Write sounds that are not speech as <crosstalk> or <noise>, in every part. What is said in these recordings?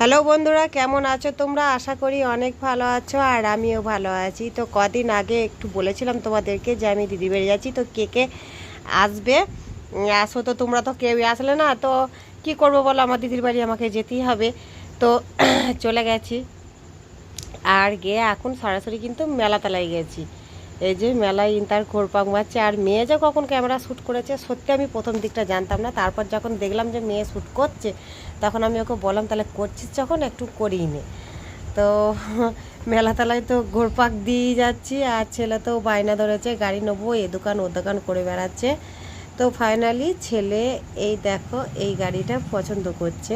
Hello বন্ধুরা, কেমন আছো তোমরা? আশা করি অনেক ভালো আছো আর আমিও ভালো আছি। তো কদিন আগে একটু বলেছিলাম তোমাদেরকে যে আমি দিদি বেড়ে যাচ্ছি, তো কে কে আসবে? আসো তো, তোমরা তো কেউই আসলে না, তো কি করব বলো? আমার দিদির বাড়ি আমাকে যেতেই হবে। তো <clears throat> চলে গেছি। আর গিয়ে এখন সরাসরি কিন্তু মেলা তলায় গেছি। এই যে মেলায় ইন্টার ঘোরপাক মারছে, আর মেয়ে যে কখন ক্যামেরা শ্যুট করেছে, সত্যি আমি প্রথম দিকটা জানতাম না। তারপর যখন দেখলাম যে মেয়ে শ্যুট করছে, তখন আমি ওকে বললাম, তাহলে করছিস যখন, একটু করিয়ে নে। তো <laughs> মেলা তলায় তো ঘোরপাক দিয়েই যাচ্ছি, আর ছেলে তো বায়না ধরেছে, গাড়ি নেব, এ দোকান, ও দোকান করে বেড়াচ্ছে। তো ফাইনালি ছেলে, এই দেখো, এই গাড়িটা পছন্দ করছে।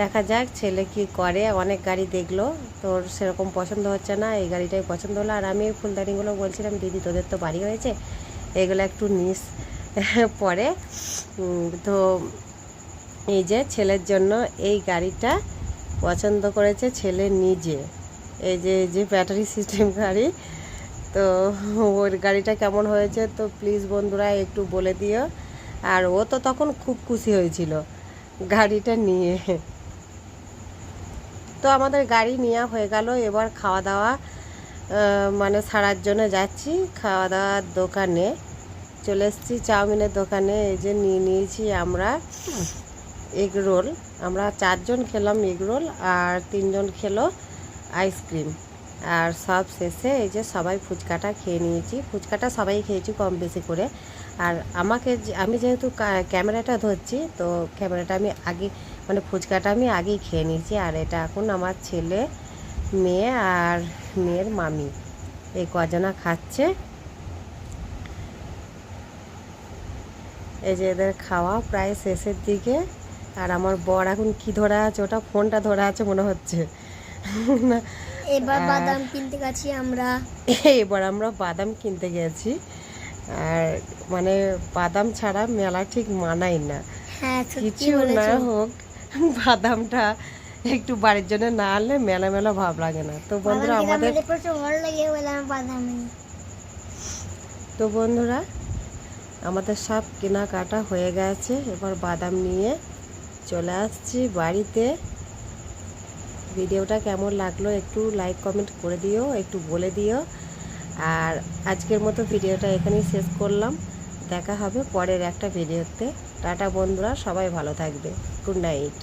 দেখা যাক, ছেলে কি করে, অনেক গাড়ি দেখল, তোর সেরকম পছন্দ হচ্ছে না, এই গাড়িটাই পছন্দ হলো। আর আমি ফুলদানিগুলো বলছিলাম, দিদি, তোদের তো বাড়ি হয়েছে, এগুলো একটু নিস। <laughs> পরে তো এই যে ছেলের জন্য এই গাড়িটা পছন্দ করেছে ছেলে নিজে। এই যে যে ব্যাটারি সিস্টেম গাড়ি, তো ওর গাড়িটা কেমন হয়েছে তো প্লিজ বন্ধুরা একটু বলে দিও। আর ও তো তখন খুব খুশি হয়েছিল গাড়িটা নিয়ে। তো আমাদের গাড়ি নেওয়া হয়ে গেল। এবার খাওয়া দাওয়া মানে ছাড়ার জন্য যাচ্ছি খাওয়া দাওয়ার দোকানে। চলে এসেছি চাউমিনের দোকানে। এই যে নিয়ে নিয়েছি আমরা এগ রোল। আমরা চারজন খেলাম এগ রোল আর তিনজন খেলো আইসক্রিম। আর সব শেষে এই যে সবাই ফুচকাটা খেয়ে নিয়েছি। ফুচকাটা সবাই খেয়েছি কম বেশি করে। আর আমাকে আমি যেহেতু ক্যামেরাটা ধরছি, তো ক্যামেরাটা আমি আগে মানে ফুচকাটা আমি আগেই খেয়ে নিয়েছি। আর এটা এখন আমার ছেলে, মেয়ে আর মেয়ের মামি। এই কজনা খাচ্ছে। এই যে এদের খাওয়া প্রায় শেষের দিকে। আর আমার বর এখন কি ধরা আছে, ওটা ফোনটা ধরা আছে মনে হচ্ছে। না এবার বাদাম কিনতে গেছি আমরা। এবার আমরা বাদাম কিনতে গেছি। আর মানে বাদাম ছাড়া মেলা ঠিক মানাই না। হ্যাঁ কিছু না হোক বাদামটা একটু বাড়ির জন্য না আনলে মেলা মেলা ভাব লাগে না। তো বন্ধুরা আমাদের। তো বন্ধুরা আমাদের সব কেনাকাটা হয়ে গেছে। এবার বাদাম নিয়ে চলে আসছি বাড়িতে। ভিডিওটা কেমন লাগল একটু লাইক কমেন্ট করে দিও, একটু বলে দিও। আর আজকের মতো ভিডিওটা এখানেই শেষ করলাম। দেখা হবে পরের একটা ভিডিওতে। টাটা বন্ধুরা, সবাই ভালো থাকবে। Good night.